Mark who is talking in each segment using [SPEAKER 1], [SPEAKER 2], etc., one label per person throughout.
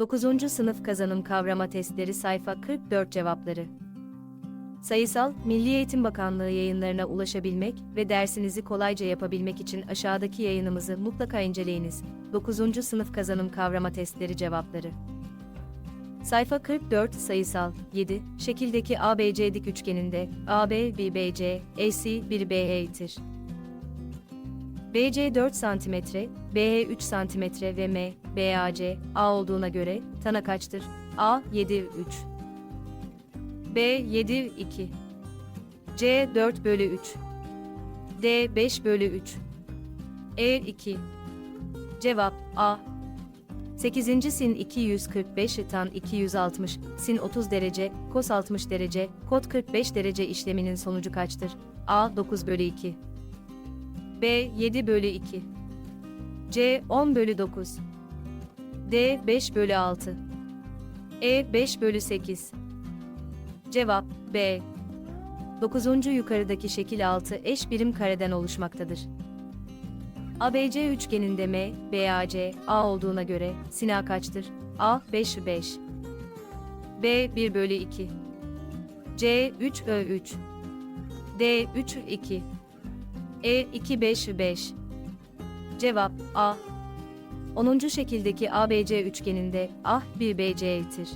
[SPEAKER 1] 9. Sınıf Kazanım Kavrama Testleri Sayfa 44 Cevapları Sayısal, Milli Eğitim Bakanlığı yayınlarına ulaşabilmek ve dersinizi kolayca yapabilmek için aşağıdaki yayınımızı mutlaka inceleyiniz. 9. Sınıf Kazanım Kavrama Testleri Cevapları Sayfa 44 Sayısal 7. Şekildeki ABC dik üçgeninde AB bir BC, AC bir BE'tir. BC 4 cm, BE 3 cm ve M, BAC, A olduğuna göre tana kaçtır? A 7 3 B 7 2 C 4 bölü 3 D 5 bölü 3 E 2 Cevap A. 8. sin 245 tan 260, sin 30 derece, kos 60 derece, kod 45 derece işleminin sonucu kaçtır? A 9 bölü 2 B 7 bölü 2 C 10 bölü 9 D 5 bölü 6 E 5 bölü 8 Cevap B. 9. yukarıdaki şekil 6 eş birim kareden oluşmaktadır. ABC üçgeninde M, BAC, A olduğuna göre sina kaçtır? A 5 5 B 1 bölü 2 C 3 Ö 3 D 3 2 E 2 5 5 Cevap A 10. şekildeki ABC üçgeninde A 1 BC'tir.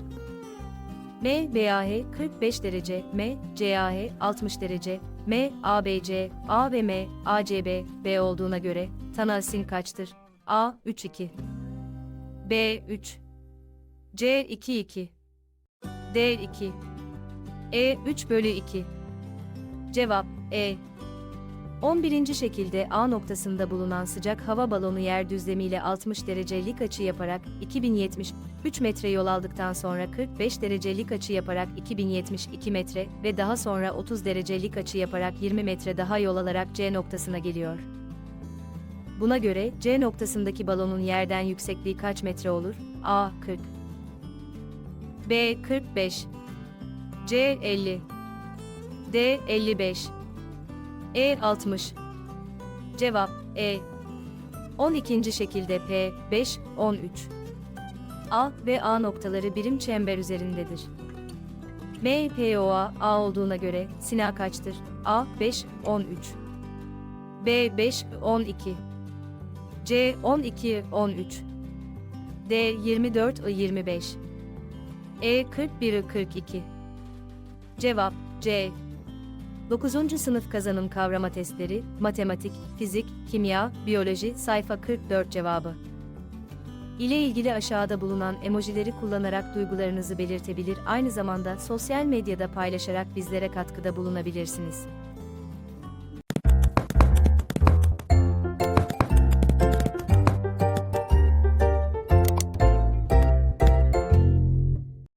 [SPEAKER 1] M BAH 45 derece, M CAH 60 derece, M ABC, A ve M ACB B olduğuna göre tanasin kaçtır? A 3 2 B 3 C 2 2 D 2 E 3 bölü 2 Cevap E 11. şekilde A noktasında bulunan sıcak hava balonu yer düzlemiyle 60 derecelik açı yaparak 2070 3 metre yol aldıktan sonra 45 derecelik açı yaparak 2072 metre ve daha sonra 30 derecelik açı yaparak 20 metre daha yol alarak C noktasına geliyor. Buna göre C noktasındaki balonun yerden yüksekliği kaç metre olur? A 40 B 45 C 50 D 55 E 60 Cevap E. 12. şekilde P 5 13 A ve A noktaları birim çember üzerindedir. M POA A olduğuna göre sina kaçtır? A 5 13 B 5 12 C 12 13 D 24 25 E 41 42 Cevap C 9. sınıf kazanım kavrama testleri, matematik, fizik, kimya, biyoloji, sayfa 44 cevabı. ile ilgili aşağıda bulunan emojileri kullanarak duygularınızı belirtebilir, aynı zamanda sosyal medyada paylaşarak bizlere katkıda bulunabilirsiniz.